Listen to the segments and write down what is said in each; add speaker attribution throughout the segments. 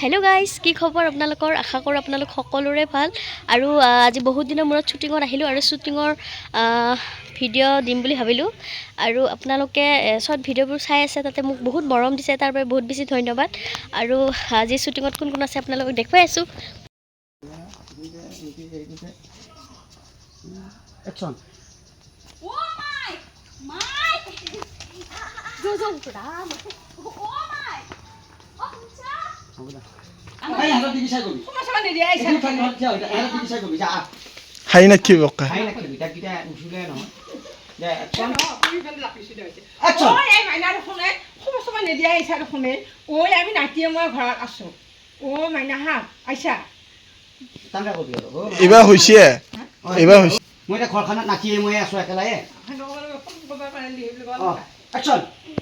Speaker 1: Hello' guys কি খবৰ আপোনালোকৰ? আশা কৰোঁ আপোনালোক সকলোৰে ভাল। আৰু আজি বহুত দিনৰ মূৰত শ্বুটিঙত আহিলোঁ আৰু শ্বুটিঙৰ ভিডিঅ' দিম বুলি ভাবিলোঁ। আৰু আপোনালোকে চৰ্ট ভিডিঅ'বোৰ চাই আছে তাতে মোক বহুত মৰম দিছে তাৰ বাবে বহুত বেছি ধন্যবাদ। আৰু আজি শ্বুটিঙত কোন কোন আছে আপোনালোকক দেখুৱাই আছোঁ।
Speaker 2: হাই নাকি বকা?
Speaker 3: উঠিলে নহয়
Speaker 4: আমি নাতিয়ে মই ঘৰত আছো। অ মাইনা হাত আইছা
Speaker 2: এইবাৰ হৈছে
Speaker 3: অ,
Speaker 2: এইবাৰ হৈছে।
Speaker 3: মই এতিয়া ঘৰখনত নাচিয়ে মই আছো একেলাগে অ একশন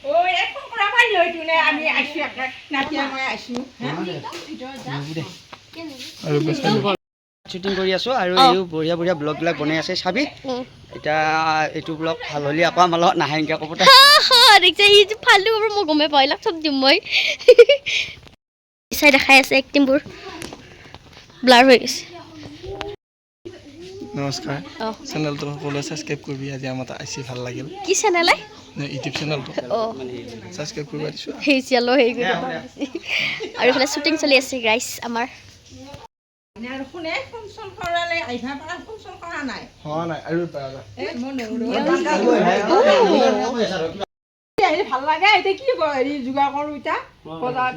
Speaker 4: ঐ এক ফোন কৰা পাৰি লৈ তোনে আমি আইছো একে নাতিয়ে মই আইছো
Speaker 2: আৰু বেছি
Speaker 3: শ্বুটিং কৰি আছো আৰু। এইও বঢ়িয়া বঢ়িয়া ব্লগবিলাক বনাই আছে চাবি। এতিয়া এইটো ব্লগ ভালো হ'লে আকৌ আমাৰ লগত নাহে এনেকৈ ক'ব
Speaker 1: দেখিছে ই যে ফাল্টু কাপোৰ মই গমেই পাওঁ এইবিলাক চব দিম মই। চাই দেখাই আছে এক্টিংবোৰ ব্লাৰ হৈ গৈছে।
Speaker 2: নমস্কাৰ।
Speaker 1: অঁ
Speaker 2: চেনেলটো সকলোৱে ছাবস্ক্ৰাইব কৰিবি আজি আমাৰ তাত ভালো লাগিল।
Speaker 1: কি চেনেল?
Speaker 2: ইউটিউব চেনেলটো? ছাবস্ক্ৰাইব কৰিব দিছোঁ।
Speaker 1: সেই কৰি দিবা। আৰু এইফালে শ্বুটিং চলি আছে গাইছ আমাৰ।
Speaker 4: ভালো লাগে এতিয়া কি ক- হেৰি যোগাৰ কৰোঁ এতিয়া? বজাৰত।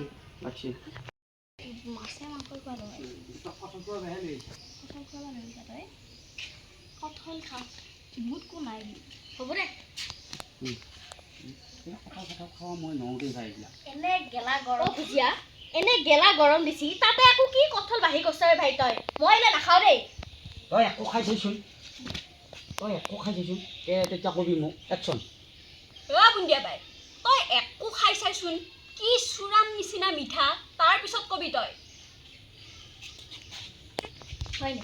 Speaker 3: মই নওঁতে খাই এইবিলাক।
Speaker 1: এনে গেলা গৰম। ভুজিয়া এনে গেলা গৰম দিছি তাতে আকৌ কি কঁঠাল বাঢ়ি গৈছে ঐ ভাই তই? মই এনে নাখাওঁ দেই।
Speaker 3: তই একো খাই চাইছোন তই একো খাই চাইছোন তে তেতিয়া কবি মোক। একচোন।
Speaker 5: অ বুন্দিয়া বাই। তই একো খাই চাইচোন। কি চূড়াম নিচিনা মিঠা। তাৰ পিছত কবি তই।
Speaker 1: হয় নে?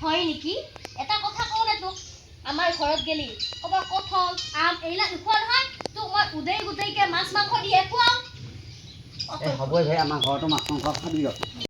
Speaker 1: হয় নেকি? এটা কথা কওঁ নে তোক। আমাৰ ঘৰত গেলি। ক'বা কঁঠাল আম এইবিলাক নোখোৱা নহয়। তোক মই উদেই গোটেইকে মাছ মাংস দিয়ে খুৱাওঁ।
Speaker 3: হ'বই ভাই আমাৰ ঘৰতো মাছ মাংস খাবি